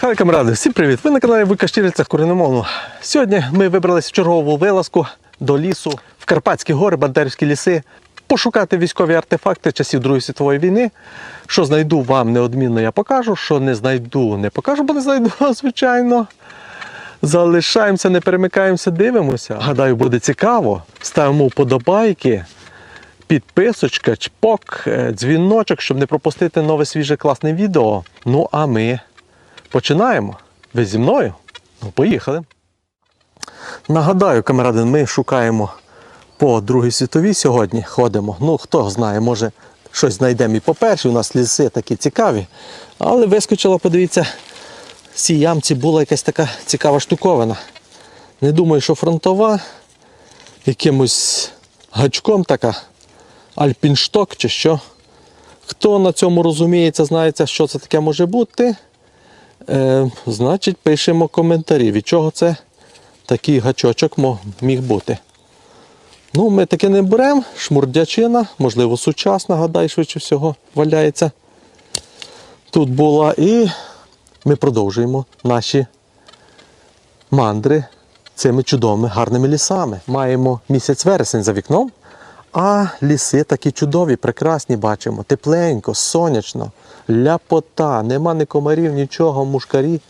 Хай камради, всім привіт! Ви на каналі Вуйка Щирицях Коріномовно. Сьогодні ми вибралися в чергову вилазку до лісу в Карпатські гори, Бандерівські ліси, пошукати військові артефакти часів Другої світової війни. Що знайду вам неодмінно, я покажу. Що не знайду, не покажу, бо не знайду, звичайно. Залишаємося, не перемикаємося, дивимося. Гадаю, буде цікаво. Ставимо вподобайки, підписочка, чпок, е, дзвіночок, щоб не пропустити нове свіже класне відео. Ну а ми починаємо. Ви зі мною? Ну, поїхали. Нагадаю, камеради, ми шукаємо по Другій світовій сьогодні. Ходимо. Ну, хто знає, може щось знайдемо і по першій. У нас ліси такі цікаві. Але вискочила, подивіться, в цій ямці була якась така цікава штуковина. Не думаю, що фронтова, якимось гачком така, альпіншток чи що. Хто на цьому розуміється, знається, що це таке може бути. Е, значить, пишемо коментарі, від чого це такий гачочок міг бути. Ну, ми таке не беремо, шмурдячина, можливо, сучасна, гадай, швидше всього, валяється. Тут була і ми продовжуємо наші мандри цими чудовими гарними лісами. Маємо місяць вересень за вікном, а ліси такі чудові, прекрасні бачимо. Тепленько, сонячно, ляпота, нема ні комарів, нічого, мушкарі.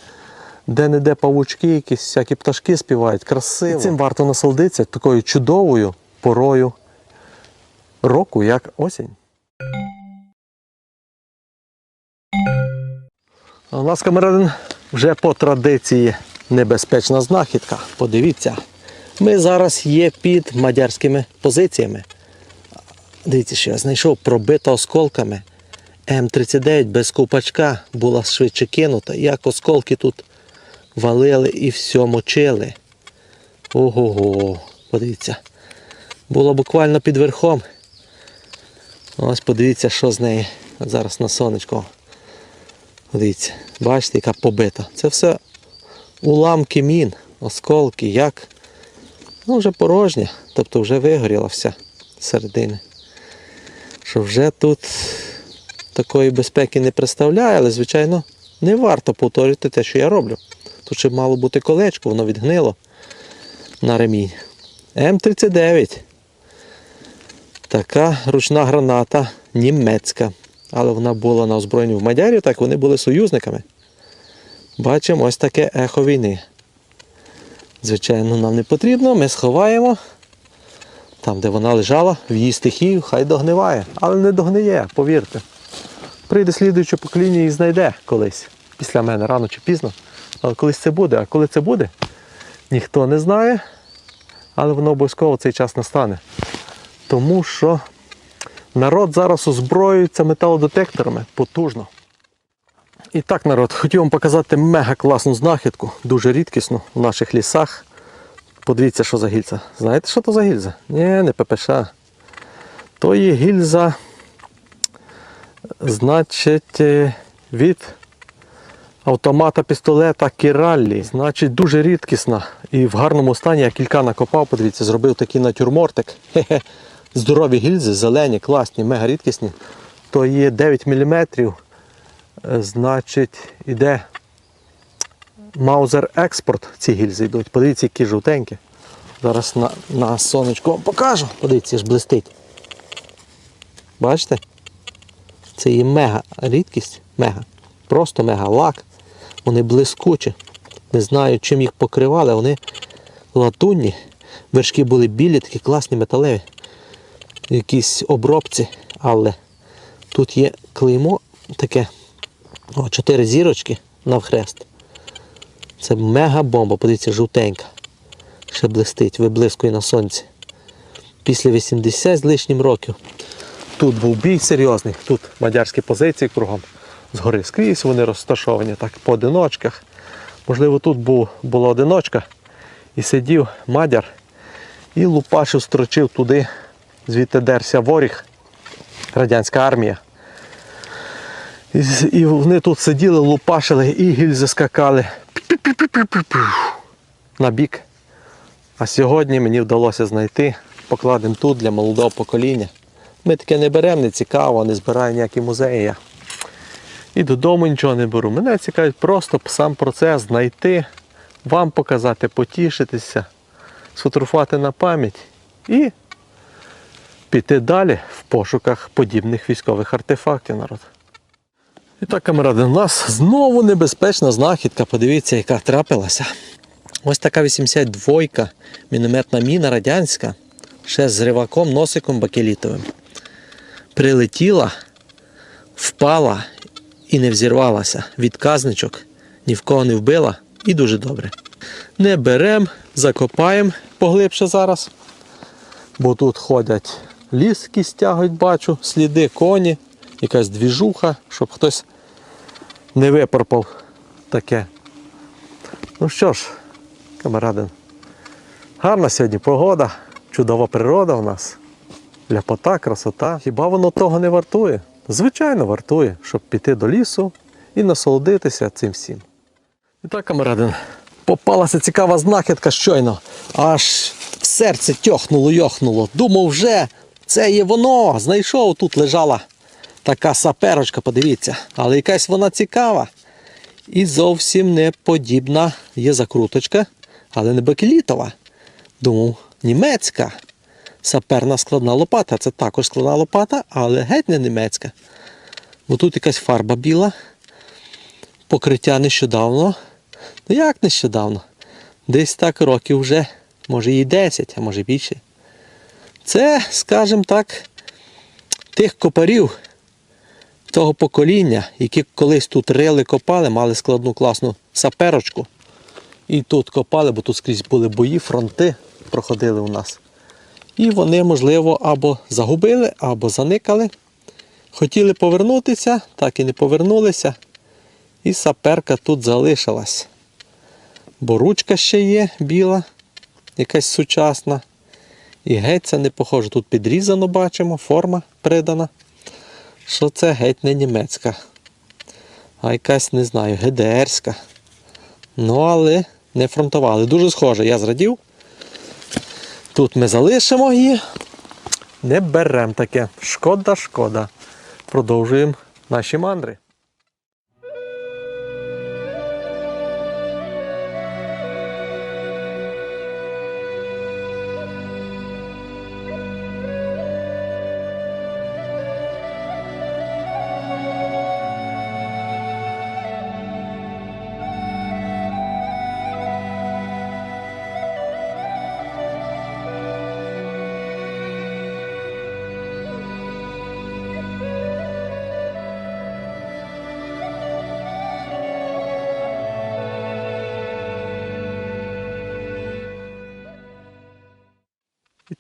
Де-не-де павучки, якісь всякі пташки співають, красиво. І цим варто насолодитися такою чудовою порою року, як осінь. У нас камерадин вже по традиції небезпечна знахідка. Подивіться, ми зараз є під мадярськими позиціями. Дивіться, що я знайшов пробита осколками. М39 без ковпачка була швидше кинута. Як осколки тут валили і все мочили. Ого-го, подивіться. Було буквально під верхом. Ось подивіться, що з неї зараз на сонечко. Подивіться, бачите, яка побита. Це все уламки мін, осколки, як. Ну, вже порожня, тобто вже вигоріла вся з середини. Що вже тут такої безпеки не представляє, але, звичайно, не варто повторювати те, що я роблю. Тут ще мало бути колечко, воно відгнило на ремінь. М39. Така ручна граната німецька. Але вона була на озброєнні в Мадярі, так вони були союзниками. Бачимо ось таке ехо війни. Звичайно, нам не потрібно, ми сховаємо. Там, де вона лежала, в її стихію, хай догниває. Але не догниє, повірте. Прийде слідуюче покоління і знайде колись. Після мене, рано чи пізно. Але колись це буде. А коли це буде, ніхто не знає. Але воно обов'язково цей час настане. Тому що народ зараз озброюється металодетекторами потужно. І так, народ, хотів вам показати мега класну знахідку, дуже рідкісну в наших лісах. Подивіться, що за гільза. Знаєте, що то за гільза? Ні, не ППШ. То є гільза, значить, е, від автомата пістолета Кіраллі. Значить, дуже рідкісна. І в гарному стані я кілька накопав, подивіться, зробив такий натюрмортик. Хе-хе. Здорові гільзи, зелені, класні, мега рідкісні. То є 9 мм. Значить, іде Маузер експорт. Ці гільзи йдуть. Подивіться, які жовтенькі. Зараз на, на сонечко вам покажу. Подивіться, ж блистить. Бачите? Це є мега рідкість, мега. Просто мега лак. Вони блискучі. Не знаю, чим їх покривали, вони латунні. Вершки були білі, такі класні металеві. Якісь обробці, але тут є клеймо таке. О, чотири зірочки навхрест. Це мега бомба, подивіться, жовтенька. Ще блистить, виблискує на сонці. Після 80 з лишнім років. Тут був бій серйозний, тут мадярські позиції кругом. Згори скрізь вони розташовані так по одиночках. Можливо, тут був, була одиночка і сидів мадяр і лупашив, строчив туди, звідти дерся воріг, радянська армія. І, і вони тут сиділи, лупашили і гільзи скакали на бік. А сьогодні мені вдалося знайти, покладемо тут для молодого покоління. Ми таке не беремо, не цікаво, не збираю ніякі музеї. я. І додому нічого не беру. Мене цікавить просто сам процес знайти, вам показати, потішитися, сфотографувати на пам'ять і піти далі в пошуках подібних військових артефактів, народ. І так, камеради, у нас знову небезпечна знахідка. Подивіться, яка трапилася. Ось така 82-ка мінометна міна радянська, ще з риваком, носиком бакелітовим. Прилетіла, впала і не взірвалася. Відказничок ні в кого не вбила і дуже добре. Не беремо, закопаємо поглибше зараз. Бо тут ходять ліс, який стягують, бачу, сліди, коні, якась двіжуха, щоб хтось не випорпав таке. Ну що ж, камерадин, гарна сьогодні погода, чудова природа у нас. Ляпота, красота. Хіба воно того не вартує? Звичайно, вартує, щоб піти до лісу і насолодитися цим всім. І так, камерадин, попалася цікава знахідка щойно. Аж в серце тьохнуло, йохнуло. Думав, вже це є воно. Знайшов, тут лежала така саперочка, подивіться. Але якась вона цікава. І зовсім не подібна. Є закруточка, але не бакелітова. Думав, німецька. Саперна складна лопата. Це також складна лопата, але геть не німецька. Бо тут якась фарба біла. Покриття нещодавно. Ну як нещодавно? Десь так років вже, може і 10, а може більше. Це, скажімо так, тих копарів того покоління, які колись тут рили, копали, мали складну класну саперочку. І тут копали, бо тут скрізь були бої, фронти проходили у нас. І вони, можливо, або загубили, або заникали. Хотіли повернутися, так і не повернулися. І саперка тут залишилась. Бо ручка ще є біла, якась сучасна. І геть це не похоже. Тут підрізано бачимо, форма придана. Що це геть не німецька. А якась, не знаю, ГДРська. Ну, але не фронтували. Дуже схоже, я зрадів. Тут ми залишимо її. Не беремо таке. Шкода, шкода. Продовжуємо наші мандри.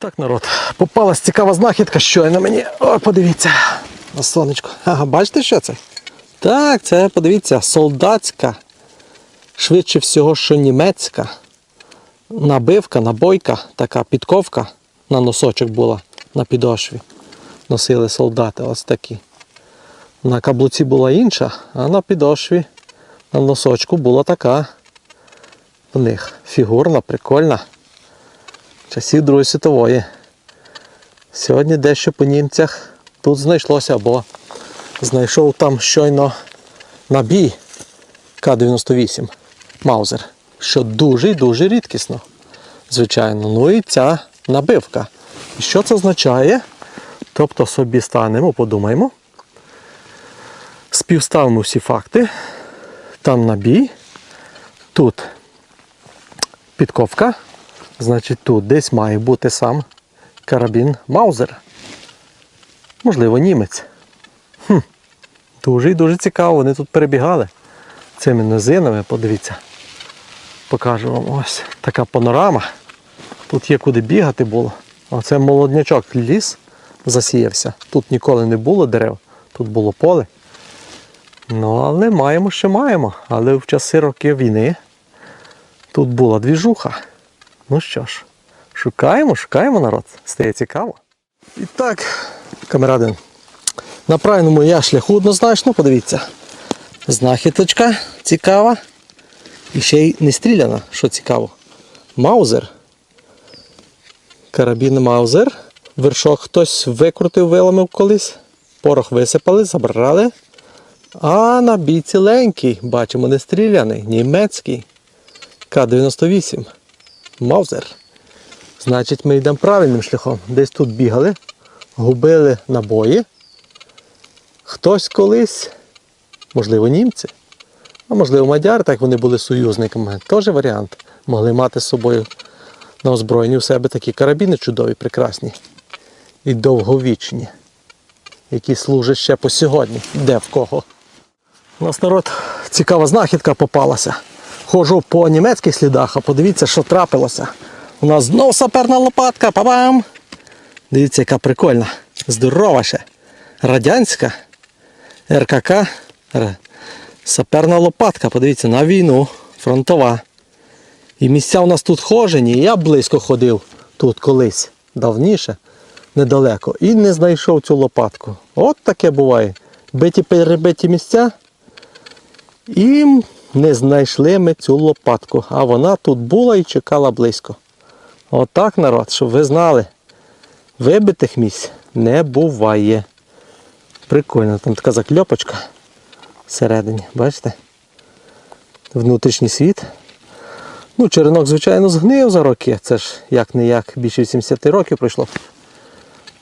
Так, народ, попалась цікава знахідка, щойно мені. О, подивіться. На сонечко. Ага, бачите, що це? Так, це, подивіться, солдатська. Швидше всього, що німецька. Набивка, набойка, така підковка на носочок була на підошві. Носили солдати ось такі. На каблуці була інша, а на підошві, на носочку була така в них фігурна, прикольна часів Другої світової. Сьогодні дещо по німцях тут знайшлося, бо знайшов там щойно набій К-98 Маузер, що дуже і дуже рідкісно, звичайно. Ну і ця набивка. І що це означає? Тобто собі станемо, подумаємо, співставимо всі факти. Там набій, тут підковка. Значить, тут десь має бути сам карабін Маузер. Можливо, німець. Хм. Дуже і дуже цікаво, вони тут перебігали цими низинами, подивіться. Покажу вам ось така панорама. Тут є куди бігати було. Оце молоднячок ліс засіявся. Тут ніколи не було дерев, тут було поле. Ну, але маємо, що маємо. Але в часи років війни тут була двіжуха. Ну що ж, шукаємо, шукаємо народ. Стає цікаво. І так, камерадин, на правильному я шляху однозначно, подивіться. Знахідочка цікава. І ще й не стріляна, що цікаво. Маузер. Карабін Маузер. Вершок хтось викрутив, виламив колись. Порох висипали, забрали. А набій ціленький, бачимо, не стріляний, німецький. К-98. Маузер. Значить, ми йдемо правильним шляхом. Десь тут бігали, губили набої. Хтось колись, можливо, німці, а можливо, мадяри, так вони були союзниками. Теж варіант. Могли мати з собою на озброєнні у себе такі карабіни чудові, прекрасні і довговічні, які служать ще по сьогодні. Де в кого. У нас народ цікава знахідка попалася. Ходжу по німецьких слідах, а подивіться, що трапилося. У нас знов саперна лопатка, па-бам! Дивіться, яка прикольна. Здорова ще. Радянська РКК. Саперна лопатка, подивіться, на війну, фронтова. І місця у нас тут хожені. Я близько ходив тут колись, давніше, недалеко, і не знайшов цю лопатку. От таке буває. Биті перебиті місця. І не знайшли ми цю лопатку. А вона тут була і чекала близько. Отак, народ, щоб ви знали. Вибитих місць не буває. Прикольно, там така закльопочка всередині, бачите? Внутрішній світ. Ну, черенок, звичайно, згнив за роки. Це ж як не як більше 80 років пройшло.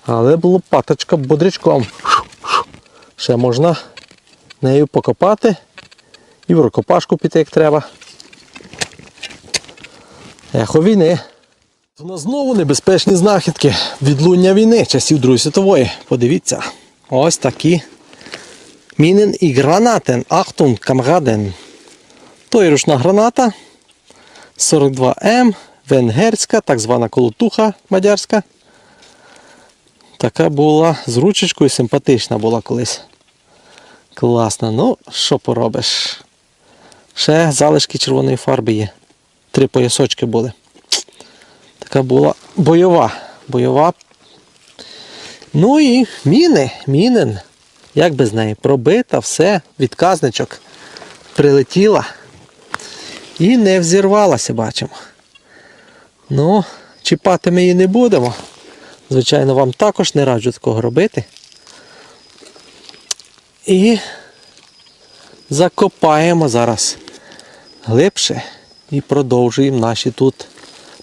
Але лопаточка бодрячком. Ще можна нею покопати і в рукопашку піти як треба. Ехо війни. У нас знову небезпечні знахідки. Відлуння війни часів Другої світової. Подивіться. Ось такі. Мінен і гранатен. Ахтун, камраден. То є ручна граната. 42М, венгерська, так звана колотуха мадярська. Така була з ручечкою, симпатична була колись. Класна. Ну, що поробиш? Ще залишки червоної фарби є. Три поясочки були. Така була бойова. Бойова. Ну і міни, мінен. Як без неї? Пробита, все, відказничок. Прилетіла. І не взірвалася, бачимо. Ну, чіпати ми її не будемо. Звичайно, вам також не раджу такого робити. І закопаємо зараз глибше і продовжуємо наші тут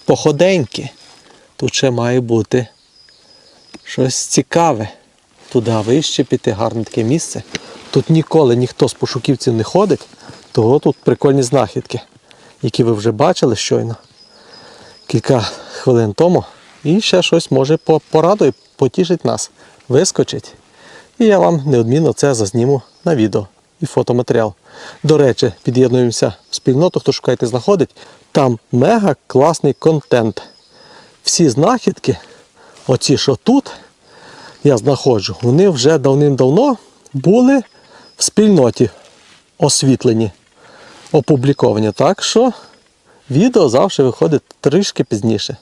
походеньки. Тут ще має бути щось цікаве. Туди вище піти, гарне таке місце. Тут ніколи ніхто з пошуківців не ходить, того тут прикольні знахідки, які ви вже бачили щойно кілька хвилин тому. І ще щось може по- порадує, потішить нас, вискочить. І я вам неодмінно це зазніму на відео і фотоматеріал. До речі, під'єднуємося в спільноту, хто шукаєте, знаходить. Там мега класний контент. Всі знахідки, оці, що тут я знаходжу, вони вже давним-давно були в спільноті освітлені, опубліковані. Так що відео завжди виходить трішки пізніше.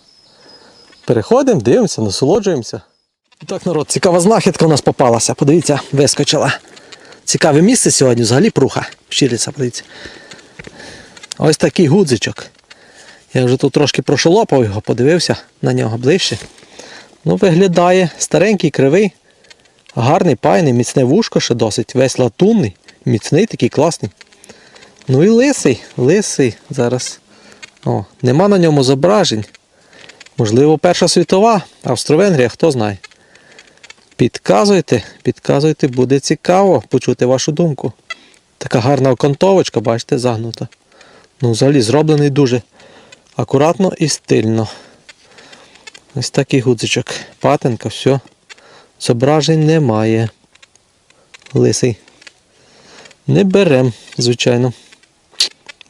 Переходимо, дивимося, насолоджуємося. І так, народ, цікава знахідка у нас попалася. Подивіться, вискочила. Цікаве місце сьогодні, взагалі пруха. Щириця, подивіться. Ось такий гудзичок. Я вже тут трошки прошолопав його, подивився на нього ближче. Ну, виглядає старенький, кривий, гарний, пайний, міцне вушко ще досить, весь латунний, міцний такий класний. Ну і лисий, лисий зараз. О, нема на ньому зображень. Можливо, Перша світова, Австро-Венгрія, хто знає. Підказуйте, підказуйте, буде цікаво почути вашу думку. Така гарна окантовочка, бачите, загнута. Ну, взагалі зроблений дуже акуратно і стильно. Ось такий гудзичок. Патинка, все. Зображень немає. Лисий. Не берем, звичайно.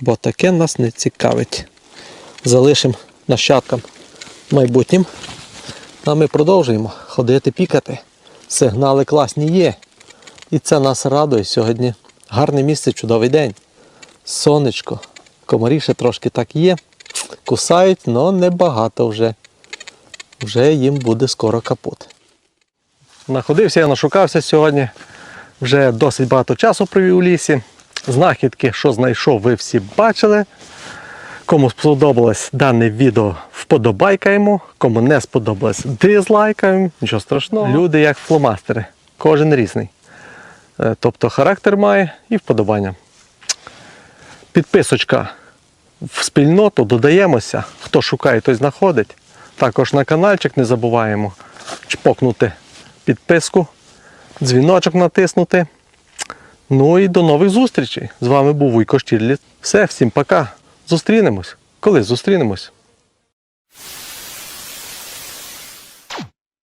Бо таке нас не цікавить. Залишимо нащадкам майбутнім. А ми продовжуємо ходити пікати. Сигнали класні є. І це нас радує сьогодні. Гарне місце, чудовий день. Сонечко. Комарі ще трошки так є. Кусають, але небагато вже. Вже їм буде скоро капут. Находився я, нашукався сьогодні. Вже досить багато часу провів у лісі. Знахідки, що знайшов, ви всі бачили. Кому сподобалось дане відео, вподобайкаємо. Кому не сподобалось, дизлайкаємо. Нічого страшного. Люди як фломастери. Кожен різний. Е, Тобто характер має і вподобання. Підписочка в спільноту, додаємося. Хто шукає, той знаходить. Також на каналчик не забуваємо чпокнути підписку, дзвіночок натиснути. Ну і до нових зустрічей. З вами був Вуйко Штірліц. Все, всім пока. Зустрінемось. Коли зустрінемось?